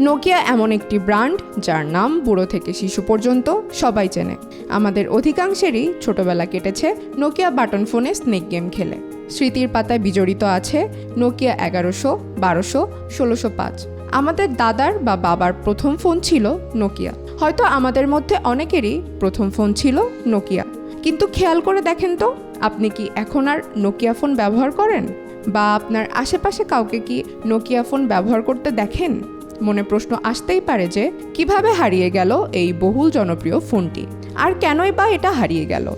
Nokia এমন একটি brand যার নাম বুড়ো থেকে শিশু পর্যন্ত সবাই চেনে। আমাদের অধিকাংশেরই ছোটবেলা কেটেছে নোকিয়া বাটন ফোনে স্নেক গেম খেলে। স্মৃতির পাতায় বিজড়িত আছে নোকিয়া এগারোশো, বারোশো, ষোলোশো পাঁচ। আমাদের দাদার বা বাবার প্রথম ফোন ছিল নোকিয়া। হয়তো আমাদের মধ্যে অনেকেরই প্রথম ফোন ছিল নোকিয়া। কিন্তু খেয়াল করে দেখেন তো, আপনি কি এখন আর নোকিয়া ফোন ব্যবহার করেন? বা আপনার আশেপাশে কাউকে কি নোকিয়া ফোন ব্যবহার করতে দেখেন? মনে প্রশ্ন আসতেই পারে যে, কীভাবে হারিয়ে গেল এই বহুল জনপ্রিয় ফোনটি? আর কেনই বা এটা হারিয়ে গেল?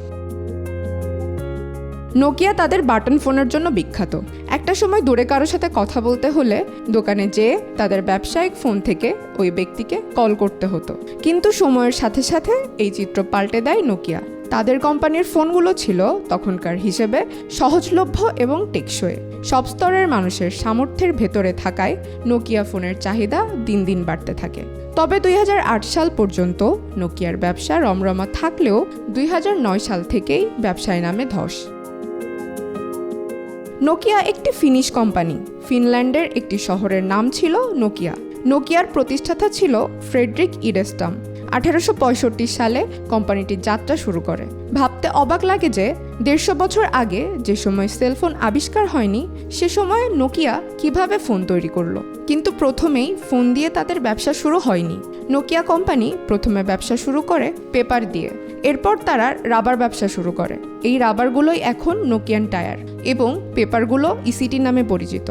নোকিয়া তাদের বাটন ফোনের জন্য বিখ্যাত। একটা সময় দূরে কারোর সাথে কথা বলতে হলে দোকানে যেয়ে তাদের ব্যবসায়িক ফোন থেকে ওই ব্যক্তিকে কল করতে হতো। কিন্তু সময়ের সাথে সাথে এই চিত্র পাল্টে দেয় নোকিয়া। তাদের কোম্পানির ফোনগুলো ছিল তখনকার হিসেবে সহজলভ্য এবং টেকসই। সব স্তরের মানুষের সামর্থ্যের ভেতরে থাকায় নোকিয়া ফোনের চাহিদা দিন দিন বাড়তে থাকে। তবে দুই হাজার আট সাল পর্যন্ত নোকিয়ার ব্যবসা রমরমা থাকলেও দুই হাজার নয় সাল থেকেই ব্যবসায় নামে ধস। নোকিয়া একটি ফিনিশ কোম্পানি ফিনল্যান্ডের একটি শহরের নাম ছিল নোকিয়া নোকিয়ার প্রতিষ্ঠাতা ছিল ফ্রেডরিক ইডেস্টাম আঠারোশো পঁয়ষট্টি সালে কোম্পানিটি যাত্রা শুরু করে। ভাবতে অবাক লাগে যে দেড়শো বছর আগে যে সময় সেলফোন আবিষ্কার হয়নি, সে সময় নোকিয়া কীভাবে ফোন তৈরি করল? কিন্তু প্রথমেই ফোন দিয়ে তাদের ব্যবসা শুরু হয়নি। নোকিয়া কোম্পানি প্রথমে ব্যবসা শুরু করে পেপার দিয়ে। এরপর তারা রাবার ব্যবসা শুরু করে। এই রাবারগুলোই এখন নোকিয়ান টায়ার এবং পেপারগুলো ইসিটি নামে পরিচিত।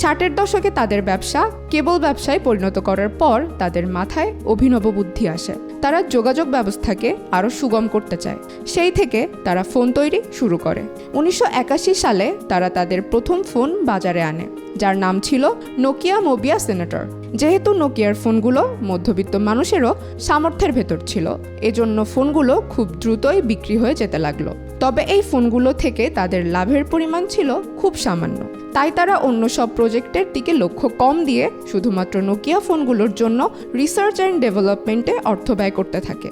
ষাটের দশকে তাদের ব্যবসা কেবল ব্যবসায় পরিণত করার পর তাদের মাথায় অভিনব বুদ্ধি আসে। তারা যোগাযোগ ব্যবস্থাকে আরও সুগম করতে চায়। সেই থেকে তারা ফোন তৈরি শুরু করে। উনিশশো একাশি সালে তারা তাদের প্রথম ফোন বাজারে আনে, যার নাম ছিল নোকিয়া মোবিয়া সেনেটর। যেহেতু নোকিয়ার ফোনগুলো মধ্যবিত্ত মানুষেরও সামর্থ্যের ভেতর ছিল, এজন্য ফোনগুলো খুব দ্রুতই বিক্রি হয়ে যেতে লাগল। তবে এই ফোনগুলো থেকে তাদের লাভের পরিমাণ ছিল খুব সামান্য। তাই তারা অন্য সব প্রজেক্টের দিকে লক্ষ্য কম দিয়ে শুধুমাত্র নোকিয়া ফোনগুলোর জন্য রিসার্চ অ্যান্ড ডেভেলপমেন্টে অর্থ ব্যয় করতে থাকে।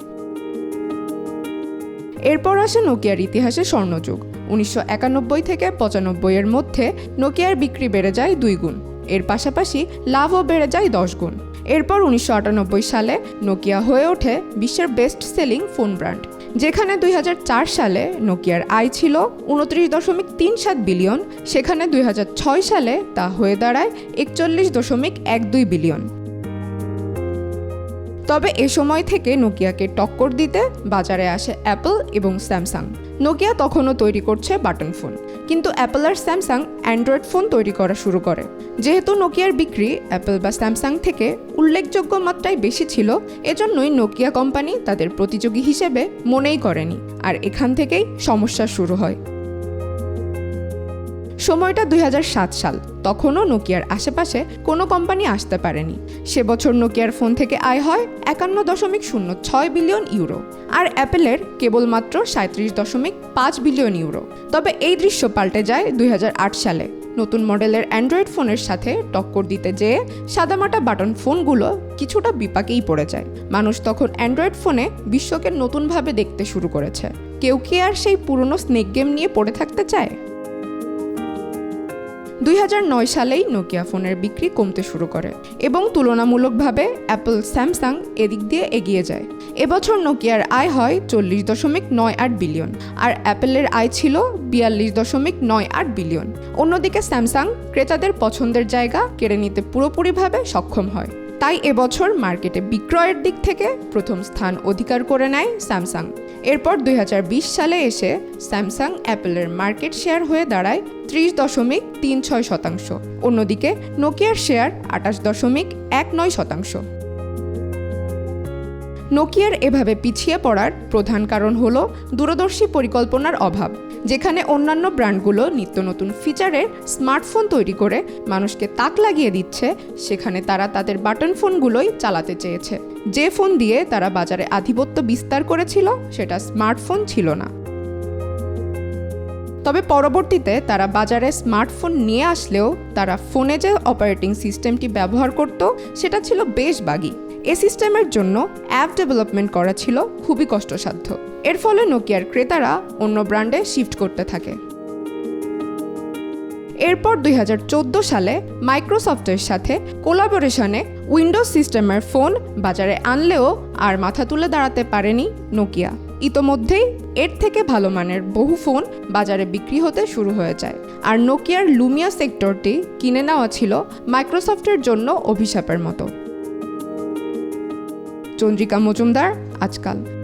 এরপর আসে নোকিয়ার ইতিহাসে স্বর্ণযুগ। উনিশশো একানব্বই থেকে পঁচানব্বই এর মধ্যে নোকিয়ার বিক্রি বেড়ে যায় দুই গুণ। এর পাশাপাশি লাভও বেড়ে যায় দশ গুণ। এরপর উনিশশো আটানব্বই সালে নোকিয়া হয়ে ওঠে বিশ্বের বেস্ট সেলিং ফোন ব্র্যান্ড যেখানে দুই হাজার চার সালে নোকিয়ার আয় ছিল উনত্রিশ দশমিক তিন সাত বিলিয়ন, সেখানে দুই হাজার ছয় সালে তা হয়ে দাঁড়ায় একচল্লিশ দশমিক এক দুই বিলিয়ন। তবে এ সময় থেকে নোকিয়াকে টক্কর দিতে বাজারে আসে অ্যাপল এবং স্যামসাং। নোকিয়া তখনও তৈরি করছে বাটন ফোন। কিন্তু অ্যাপল আর স্যামসাং অ্যান্ড্রয়েড ফোন তৈরি করা শুরু করে। যেহেতু নোকিয়ার বিক্রি অ্যাপল বা স্যামসাং থেকে উল্লেখযোগ্য মাত্রায় বেশি ছিল, এজন্যই নোকিয়া কোম্পানি তাদের প্রতিযোগী হিসেবে মনেই করেনি। আর এখান থেকেই সমস্যা শুরু হয়। সময়টা দুই হাজার সাত সাল। তখনও নোকিয়ার আশেপাশে কোনো কোম্পানি আসতে পারেনি। সে বছর নোকিয়ার ফোন থেকে আয় হয় একান্ন দশমিক শূন্য ছয় বিলিয়ন ইউরো আর অ্যাপেলের কেবলমাত্র সাঁত্রিশ দশমিক পাঁচ বিলিয়ন ইউরো। তবে এই দৃশ্য পাল্টে যায় দুই হাজার আট সালে। নতুন মডেলের অ্যান্ড্রয়েড ফোনের সাথে টক্কর দিতে যেয়ে সাদামাটা বাটন ফোনগুলো কিছুটা বিপাকেই পড়ে যায়। মানুষ তখন অ্যান্ড্রয়েড ফোনে বিশ্বকে নতুনভাবে দেখতে শুরু করেছে। কেউ কি আর সেই পুরনো স্নেক গেম নিয়ে পড়ে থাকতে চায়? দুই হাজার নয় সালেই নোকিয়া ফোনের বিক্রি কমতে শুরু করে এবং তুলনামূলকভাবে অ্যাপল, স্যামসাং এদিক দিয়ে এগিয়ে যায়। এবছর নোকিয়ার আয় হয় চল্লিশ দশমিক নয় আট বিলিয়ন আর অ্যাপেলের আয় ছিল বিয়াল্লিশ দশমিক নয় আট বিলিয়ন। অন্যদিকে স্যামসাং ক্রেতাদের পছন্দের জায়গা কেড়ে নিতে পুরোপুরিভাবে সক্ষম হয়। তাই এবছর মার্কেটে বিক্রয়ের দিক থেকে প্রথম স্থান অধিকার করে নেয় স্যামসাং। এরপর দুই হাজার বিশ সালে এসে স্যামসাং অ্যাপেলের মার্কেট শেয়ার হয়ে দাঁড়ায় ত্রিশ দশমিক তিন ছয় শতাংশ। অন্যদিকে নোকিয়ার শেয়ার আটাশ দশমিক এক নয় শতাংশ। নোকিয়ার এভাবে পিছিয়ে পড়ার প্রধান কারণ হল দূরদর্শী পরিকল্পনার অভাব, যেখানে অন্যান্য ব্র্যান্ডগুলো নিত্য নতুন ফিচারের স্মার্টফোন তৈরি করে মানুষকে তাক লাগিয়ে দিচ্ছে, সেখানে তারা তাদের বাটন ফোনগুলোই চালাতে চেয়েছে। যে ফোন দিয়ে তারা বাজারে আধিপত্য বিস্তার করেছিল, সেটা স্মার্টফোন ছিল না। তবে পরবর্তীতে তারা বাজারে স্মার্টফোন নিয়ে আসলেও তারা ফোনে যে অপারেটিং সিস্টেমটি ব্যবহার করত, সেটা ছিল বেশ বাগি। এ সিস্টেমের জন্য অ্যাপ ডেভেলপমেন্ট করা ছিল খুবই কষ্টসাধ্য। এর ফলে নোকিয়ার ক্রেতারা অন্য ব্র্যান্ডে শিফট করতে থাকে। এরপর দুই হাজার চোদ্দ সালে মাইক্রোসফটের সাথে কোলাবোরেশনে উইন্ডোজ সিস্টেমের ফোন বাজারে আনলেও আর মাথা তুলে দাঁড়াতে পারেনি নোকিয়া। ইতোমধ্যেই এর থেকে ভালো মানের বহু ফোন বাজারে বিক্রি হতে শুরু হয়ে যায়। আর নোকিয়ার লুমিয়া সেক্টরটি কিনে নেওয়া ছিল মাইক্রোসফটের জন্য অভিশাপের মতো। চন্দ্রিকা মজুমদার, আজকাল।